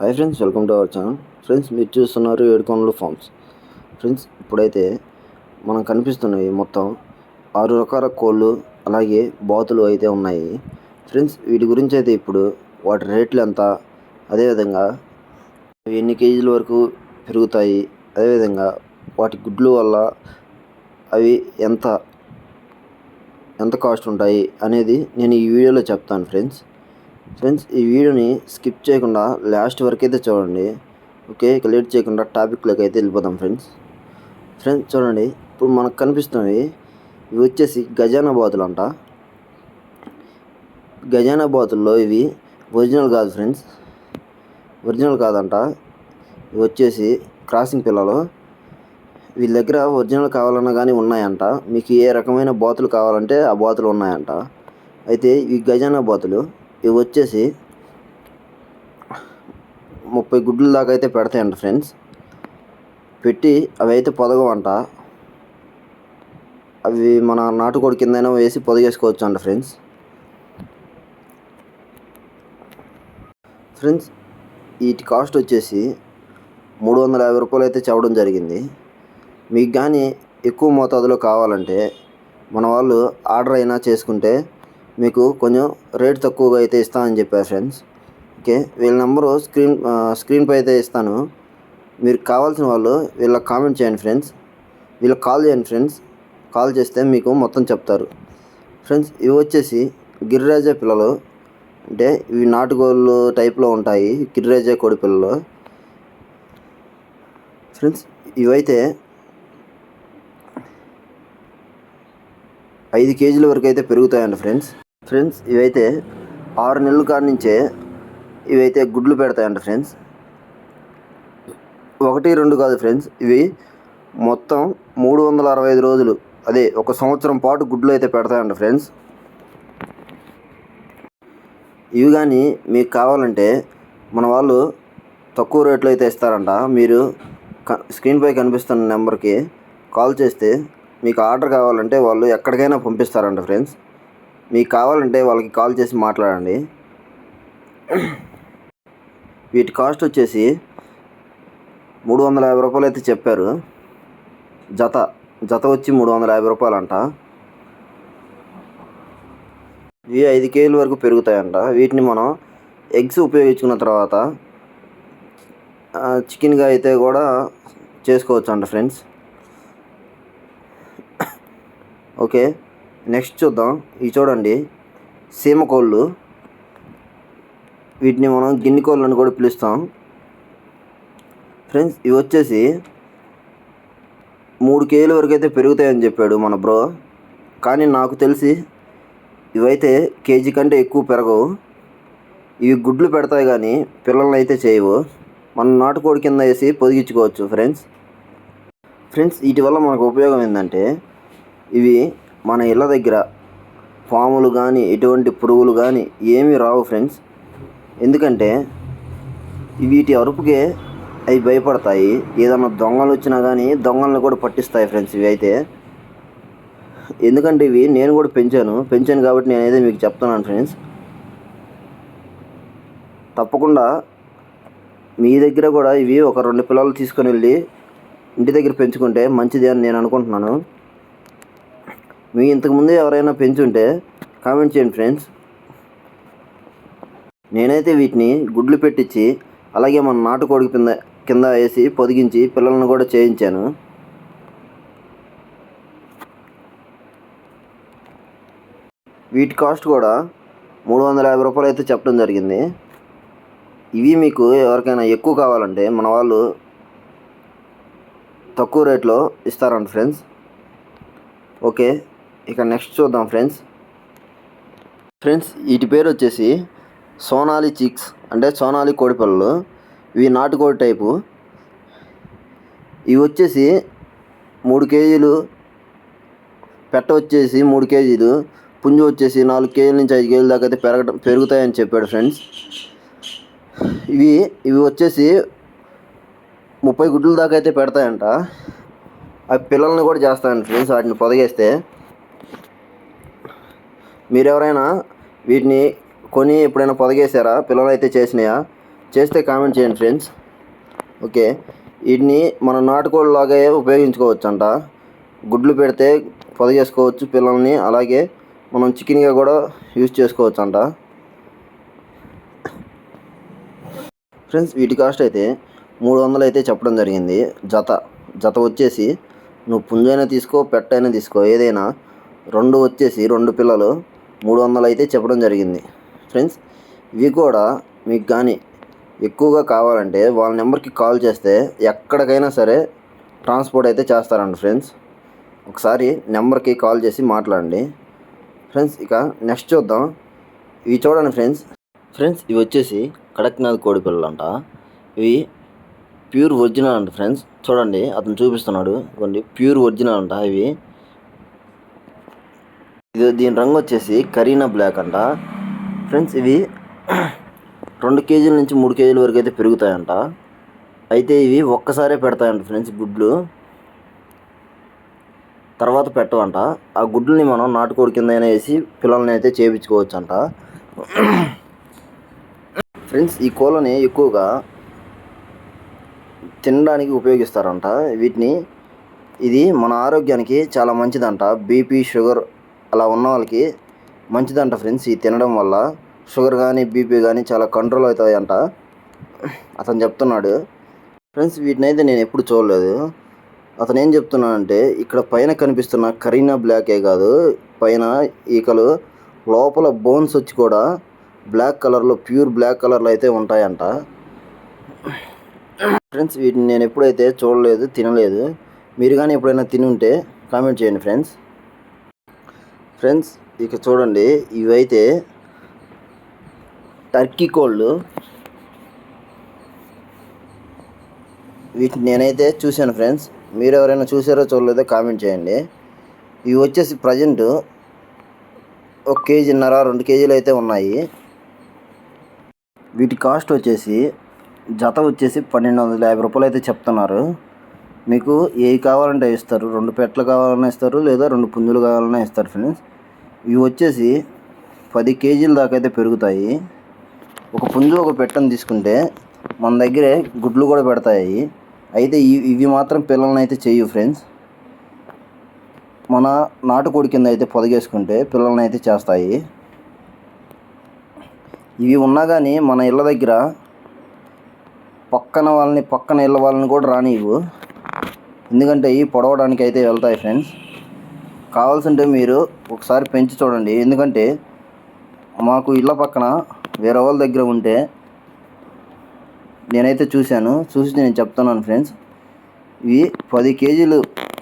Hi friends welcome to our channel friends మీరు చూస్తున్నారు ఏడుకొండలు forms friends ఇప్పుడైతే మనం కనిపిస్తున్నవి మొత్తం ఆరు రకాల కోళ్ళు అలాగే బాతులు అయితే ఉన్నాయి. ఫ్రెండ్స్ వీటి గురించి అయితే ఇప్పుడు వాటి రేట్లు ఎంత అదేవిధంగా అవి ఎన్ని కేజీల వరకు పెరుగుతాయి అదేవిధంగా వాటి గుడ్లు వల్ల అవి ఎంత ఎంత కాస్ట్ ఉంటాయి అనేది నేను ఈ వీడియోలో చెప్తాను ఫ్రెండ్స్ ఫ్రెండ్స్ ఈ వీడియోని స్కిప్ చేయకుండా లాస్ట్ వరకు అయితే చూడండి. ఓకే ఇక లేట్ చేయకుండా టాపిక్లోకి అయితే వెళ్ళిపోదాం ఫ్రెండ్స్. ఫ్రెండ్స్ చూడండి. ఇప్పుడు మనకు కనిపిస్తున్నవి ఇవి వచ్చేసి గజానా బాతులు అంట గజానా బాతుల్లో ఇవి ఒరిజినల్ కాదు ఫ్రెండ్స్. ఒరిజినల్ కాదంట. ఇవి వచ్చేసి క్రాసింగ్ పిల్లలు. వీళ్ళ దగ్గర ఒరిజినల్ కావాలన్నా కానీ ఉన్నాయంట. మీకు ఏ రకమైన బాతులు కావాలంటే ఆ బాతులు ఉన్నాయంట. అయితే ఈ గజానా బాతులు. ఇవి వచ్చేసి ముప్పై గుడ్ల దాకా అయితే పెడతాయంట ఫ్రెండ్స్. పెట్టి అవి అయితే పొదగవంట. అవి మన నాటుకోడి కిందైనా వేసి పొదగేసుకోవచ్చు అంట ఫ్రెండ్స్. ఫ్రెండ్స్ వీటి కాస్ట్ వచ్చేసి మూడు వందల యాభై రూపాయలు అయితే చెప్పడం జరిగింది. మీకు కానీ ఎక్కువ మోతాదులో కావాలంటే మన వాళ్ళు ఆర్డర్ అయినా చేసుకుంటే మీకు కొంచెం రేట్ తక్కువగా అయితే ఇస్తామని చెప్పారు ఫ్రెండ్స్. ఓకే వీళ్ళ నెంబరు స్క్రీన్ స్క్రీన్పై అయితే ఇస్తాను. మీరు కావాల్సిన వాళ్ళు వీళ్ళకి కామెంట్ చేయండి ఫ్రెండ్స్. వీళ్ళకి కాల్ చేయండి ఫ్రెండ్స్. కాల్ చేస్తే మీకు మొత్తం చెప్తారు. ఫ్రెండ్స్ ఇవి వచ్చేసి గిరిరాజే పిల్లలు. అంటే ఇవి నాటుగోళ్ళు టైప్లో ఉంటాయి గిరిరాజే కోడి పిల్లలు. ఫ్రెండ్స్ ఇవైతే ఐదు కేజీల వరకు అయితే పెరుగుతాయండి ఫ్రెండ్స్. ఫ్రెండ్స్ ఇవైతే ఆరు నెలల కాడి నుంచే ఇవైతే గుడ్లు పెడతాయంట ఫ్రెండ్స్. ఒకటి రెండు కాదు ఫ్రెండ్స్ ఇవి మొత్తం మూడు వందల అరవై ఐదు రోజులు అదే ఒక సంవత్సరం పాటు గుడ్లు అయితే పెడతాయంట ఫ్రెండ్స్. ఇవి కానీ మీకు కావాలంటే మన వాళ్ళు తక్కువ రేట్లో అయితే ఇస్తారంట. మీరు స్క్రీన్పై కనిపిస్తున్న నెంబర్కి కాల్ చేస్తే మీకు ఆర్డర్ కావాలంటే వాళ్ళు ఎక్కడికైనా పంపిస్తారంట ఫ్రెండ్స్. మీకు కావాలంటే వాళ్ళకి కాల్ చేసి మాట్లాడండి. వీటి కాస్ట్ వచ్చేసి మూడు వందల యాభై రూపాయలు అయితే చెప్పారు. జత జత వచ్చి మూడు వందల యాభై రూపాయలు అంట ఇవి ఐదు కేజీల వరకు పెరుగుతాయంట. వీటిని మనం ఎగ్స్ ఉపయోగించుకున్న తర్వాత చికెన్గా అయితే కూడా చేసుకోవచ్చు అంట ఫ్రెండ్స్. ఓకే. నెక్స్ట్ చూద్దాం. ఇవి చూడండి. సీమ కోళ్ళు. వీటిని మనం గిన్నె కోళ్ళు అని కూడా పిలుస్తాం. ఫ్రెండ్స్ ఇవి వచ్చేసి మూడు కేజీల వరకు అయితే పెరుగుతాయని చెప్పాడు మన బ్రో. కానీ నాకు తెలిసి ఇవైతే కేజీ కంటే ఎక్కువ పెరగవు. ఇవి గుడ్లు పెడతాయి కానీ పిల్లల్ని అయితే చేయవు. మనం నాటుకోడి కింద వేసి పొదిగించుకోవచ్చు ఫ్రెండ్స్. ఫ్రెండ్స్ వీటి వల్ల మనకు ఉపయోగం ఏంటంటే ఇవి మన ఇళ్ళ దగ్గర పాములు కానీ ఎటువంటి పురుగులు కానీ ఏమీ రావు ఫ్రెండ్స్. ఎందుకంటే వీటి అరుపుకే అవి భయపడతాయి. ఏదన్నా దొంగలు వచ్చినా కానీ దొంగలను కూడా పట్టిస్తాయి ఫ్రెండ్స్ ఇవి అయితే. ఎందుకంటే ఇవి నేను కూడా పెంచాను. పెంచాను కాబట్టి నేనైతే మీకు చెప్తున్నాను ఫ్రెండ్స్. తప్పకుండా మీ దగ్గర కూడా ఇవి ఒక రెండు పిల్లలు తీసుకొని వెళ్ళి ఇంటి దగ్గర పెంచుకుంటే మంచిది అని నేను అనుకుంటున్నాను. మీ ఇంతకుముందు ఎవరైనా పెంచుంటే కామెంట్ చేయండి ఫ్రెండ్స్. నేనైతే వీటిని గుడ్లు పెట్టించి అలాగే మన నాటుకోడి కింద కింద వేసి పొదిగించి పిల్లలను కూడా చేయించాను. వీటి కాస్ట్ కూడా మూడు వందల యాభై రూపాయలు అయితే చెప్పడం జరిగింది. ఇవి మీకు ఎవరికైనా ఎక్కువ కావాలంటే మన వాళ్ళు తక్కువ రేట్లో ఇస్తారంట ఫ్రెండ్స్. ఓకే. ఇక నెక్స్ట్ చూద్దాం ఫ్రెండ్స్ ఫ్రెండ్స్ వీటి పేరు వచ్చేసి సోనాలి చిక్స్ అంటే సోనాలి కోడిపిల్లలు ఇవి నాటుకోడి టైపు ఇవి వచ్చేసి మూడు కేజీలు పెట్ట వచ్చేసి మూడు కేజీలు పుంజు వచ్చేసి నాలుగు కేజీల నుంచి ఐదు కేజీల దాకా అయితే పెరగడం పెరుగుతాయని చెప్పాడు ఫ్రెండ్స్ ఇవి ఇవి వచ్చేసి ముప్పై గుడ్ల దాకా అయితే పెడతాయంట. అవి పిల్లల్ని కూడా చేస్తాయండి ఫ్రెండ్స్ వాటిని పొదగేస్తే. మీరెవరైనా వీటిని కొని ఎప్పుడైనా పొదగేశారా? పిల్లలు అయితే చేసినాయా? చేస్తే కామెంట్ చేయండి ఫ్రెండ్స్. ఓకే. వీటిని మన నాటుకోళ్ళలాగే ఉపయోగించుకోవచ్చు అంట గుడ్లు పెడితే పొదగేసుకోవచ్చు పిల్లల్ని. అలాగే మనం చికెన్గా కూడా యూజ్ చేసుకోవచ్చు అంట ఫ్రెండ్స్ వీటి కాస్ట్ అయితే మూడు వందలు అయితే చెప్పడం జరిగింది. జత. జత వచ్చేసి నువ్వు పుంజైనా తీసుకో పెట్టైనా తీసుకో ఏదైనా. రెండు వచ్చేసి రెండు పిల్లలు. మూడు వందలు అయితే చెప్పడం జరిగింది. ఫ్రెండ్స్ ఇవి కూడా మీకు కానీ ఎక్కువగా కావాలంటే వాళ్ళ నెంబర్కి కాల్ చేస్తే ఎక్కడికైనా సరే ట్రాన్స్పోర్ట్ అయితే చేస్తారండి ఫ్రెండ్స్. ఒకసారి నెంబర్కి కాల్ చేసి మాట్లాడండి. ఫ్రెండ్స్ ఇక నెక్స్ట్ చూద్దాం. ఇవి చూడండి ఫ్రెండ్స్. ఫ్రెండ్స్ ఇవి వచ్చేసి కడక్నాథ్ కోడి పిల్లలు అంట ఇవి ప్యూర్ ఒరిజినల్ అంట ఫ్రెండ్స్. చూడండి అతను చూపిస్తున్నాడు. కొన్ని ప్యూర్ ఒరిజినల్ అంట ఇవి. ఇది దీని రంగు వచ్చేసి కరీనా బ్లాక్ అంట. ఫ్రెండ్స్ ఇవి రెండు కేజీల నుంచి మూడు కేజీల వరకు అయితే పెరుగుతాయంట. అయితే ఇవి ఒక్కసారే పెడతాయంట ఫ్రెండ్స్ గుడ్లు. తర్వాత పెట్టవంట. ఆ గుడ్లని మనం నాటుకోడి కింద అయినా వేసి పిల్లల్ని అయితే చేయించుకోవచ్చు అంట ఫ్రెండ్స్ ఈ కోళ్ళని ఎక్కువగా తినడానికి ఉపయోగిస్తారంట. వీటిని ఇది మన ఆరోగ్యానికి చాలా మంచిదంట. బీపీ షుగర్ అలా ఉన్న వాళ్ళకి మంచిదంట ఫ్రెండ్స్ ఇది తినడం వల్ల. షుగర్ కానీ బీపీ కానీ చాలా కంట్రోల్ అవుతాయంట. అతను చెప్తున్నాడు ఫ్రెండ్స్ వీటిని అయితే నేను ఎప్పుడు చూడలేదు. అతను ఏం చెప్తున్నానంటే ఇక్కడ పైన కనిపిస్తున్న కరీనా బ్లాకే కాదు పైన ఈకలు లోపల బోన్స్ వచ్చి కూడా బ్లాక్ కలర్లో ప్యూర్ బ్లాక్ కలర్లో అయితే ఉంటాయంట. ఫ్రెండ్స్ వీటిని నేను ఎప్పుడైతే చూడలేదు తినలేదు మీరు కానీ ఎప్పుడైనా తిని ఉంటే కామెంట్ చేయండి ఫ్రెండ్స్. ఫ్రెండ్స్ ఇక చూడండి ఇవైతే టర్కీ కోళ్ళు. వీటిని నేనైతే చూశాను ఫ్రెండ్స్. మీరు ఎవరైనా చూసారో చూడలేదో కామెంట్ చేయండి. ఇవి వచ్చేసి ప్రజెంట్ ఒక కేజీన్నర రెండు కేజీలు అయితే ఉన్నాయి. వీటి కాస్ట్ వచ్చేసి జత వచ్చేసి పన్నెండు వందల యాభై రూపాయలు అయితే చెప్తున్నారు. మీకు ఏవి కావాలంటే ఇస్తారు. రెండు పెట్టలు కావాలన్నా ఇస్తారు లేదా రెండు పుంజులు కావాలన్నా ఇస్తారు ఫ్రెండ్స్ ఇవి వచ్చేసి పది కేజీల దాకా అయితే పెరుగుతాయి. ఒక పుంజు ఒక పెట్టని తీసుకుంటే మన దగ్గరే గుడ్లు కూడా పెడతాయి. అయితే ఇవి ఇవి మాత్రం పిల్లల్ని అయితే చేయు ఫ్రెండ్స్ మన నాటుకోడి కింద అయితే పొదగేసుకుంటే పిల్లల్ని అయితే చేస్తాయి. ఇవి ఉన్నా కానీ మన ఇళ్ళ దగ్గర పక్కన వాళ్ళని పక్కన ఇళ్ళ వాళ్ళని కూడా రానివ్వు. ఎందుకంటే ఇవి పొడవడానికి అయితే వెళ్తాయి ఫ్రెండ్స్. కావాల్సింటే మీరు ఒకసారి పెంచి చూడండి. ఎందుకంటే మాకు ఇళ్ళ పక్కన వేరే వాళ్ళ దగ్గర ఉంటే నేనైతే చూశాను. చూసి నేను చెప్తున్నాను ఫ్రెండ్స్. ఇవి పది కేజీలు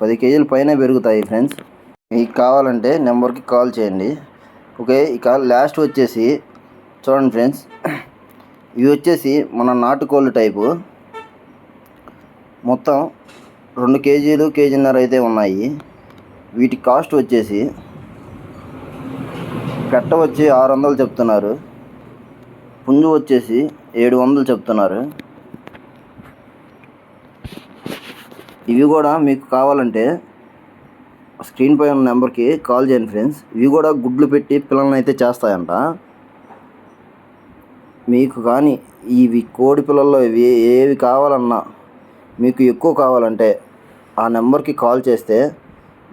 పది కేజీల పైన పెరుగుతాయి ఫ్రెండ్స్. మీకు కావాలంటే నెంబర్కి కాల్ చేయండి. ఓకే ఇక లాస్ట్ వచ్చేసి చూడండి ఫ్రెండ్స్. ఇవి వచ్చేసి మన నాటుకోళ్ళు టైపు. మొత్తం రెండు కేజీలు కేజీన్నర అయితే ఉన్నాయి. వీటి కాస్ట్ వచ్చేసి పెట్ట వచ్చి ఆరు వందలు చెప్తున్నారు. పుంజు వచ్చేసి ఏడు వందలు చెప్తున్నారు. ఇవి కూడా మీకు కావాలంటే స్క్రీన్ పై ఉన్న నెంబర్కి కాల్ చేయండి ఫ్రెండ్స్. ఇవి కూడా గుడ్లు పెట్టి పిల్లల్ని అయితే చేస్తాయంట. మీకు కానీ ఇవి కోడి పిల్లల్లో ఇవి ఏవి కావాలన్నా మీకు ఎక్కువ కావాలంటే ఆ నెంబర్కి కాల్ చేస్తే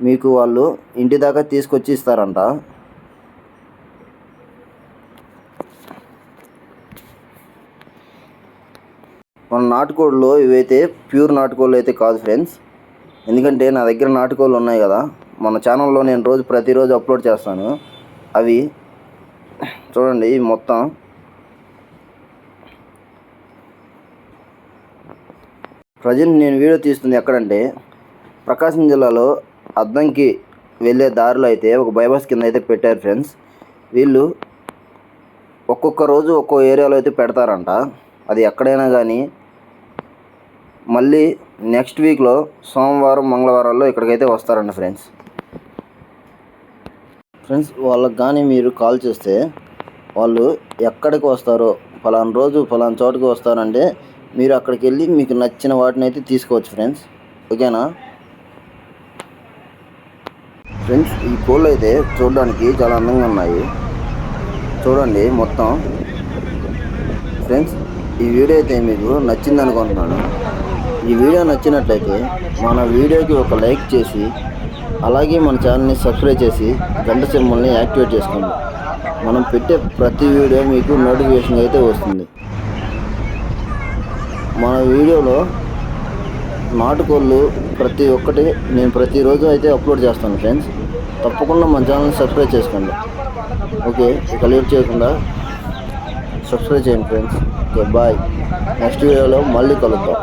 మీకు వాళ్ళు ఇంటి దాకా తీసుకొచ్చి ఇస్తారంట. మన నాటుకోళ్ళు ఇవైతే ప్యూర్ నాటుకోళ్ళు అయితే కాదు ఫ్రెండ్స్. ఎందుకంటే నా దగ్గర నాటుకోళ్ళు ఉన్నాయి కదా మన ఛానల్లో నేను రోజు ప్రతిరోజు అప్లోడ్ చేస్తాను. అవి చూడండి మొత్తం. ప్రజెంట్ నేను వీడియో తీస్తుంది ఎక్కడంటే ప్రకాశం జిల్లాలో అద్దంకి వెళ్ళే దారిలో అయితే ఒక బైపాస్ కింద అయితే పెట్టారు ఫ్రెండ్స్. వీళ్ళు ఒక్కొక్క రోజు ఒక్కో ఏరియాలో అయితే పెడతారంట. అది ఎక్కడైనా కానీ మళ్ళీ నెక్స్ట్ వీక్లో సోమవారం మంగళవారాల్లో ఇక్కడికైతే వస్తారంట ఫ్రెండ్స్. ఫ్రెండ్స్ వాళ్ళకి కానీ మీరు కాల్ చేస్తే వాళ్ళు ఎక్కడికి వస్తారో ఫలానా రోజు ఫలానా చోటుకి వస్తారంటే మీరు అక్కడికి వెళ్ళి మీకు నచ్చిన వాటిని అయితే తీసుకోవచ్చు ఫ్రెండ్స్. ఓకేనా? ఫ్రెండ్స్ ఈ కోళ్ళు అయితే చూడడానికి చాలా అందంగా ఉన్నాయి. చూడండి మొత్తం. ఫ్రెండ్స్ ఈ వీడియో అయితే మీకు నచ్చింది అనుకుంటున్నాను. ఈ వీడియో నచ్చినట్లయితే మన వీడియోకి ఒక లైక్ చేసి అలాగే మన ఛానల్ని సబ్స్క్రైబ్ చేసి గంట సింబల్ని యాక్టివేట్ చేసుకోండి. మనం పెట్టే ప్రతి వీడియో మీకు నోటిఫికేషన్ అయితే వస్తుంది. మన వీడియోలో నాటుకోళ్ళు ప్రతి ఒక్కటి నేను ప్రతిరోజు అయితే అప్లోడ్ చేస్తాను ఫ్రెండ్స్. తప్పకుండా మన ఛానల్ని సబ్స్క్రైబ్ చేసుకోండి. ఓకే ఇక లేట్ చేయకుండా సబ్స్క్రైబ్ చేయండి ఫ్రెండ్స్. Okay bye. నెక్స్ట్ వీడియోలో మళ్ళీ కలుద్దాం.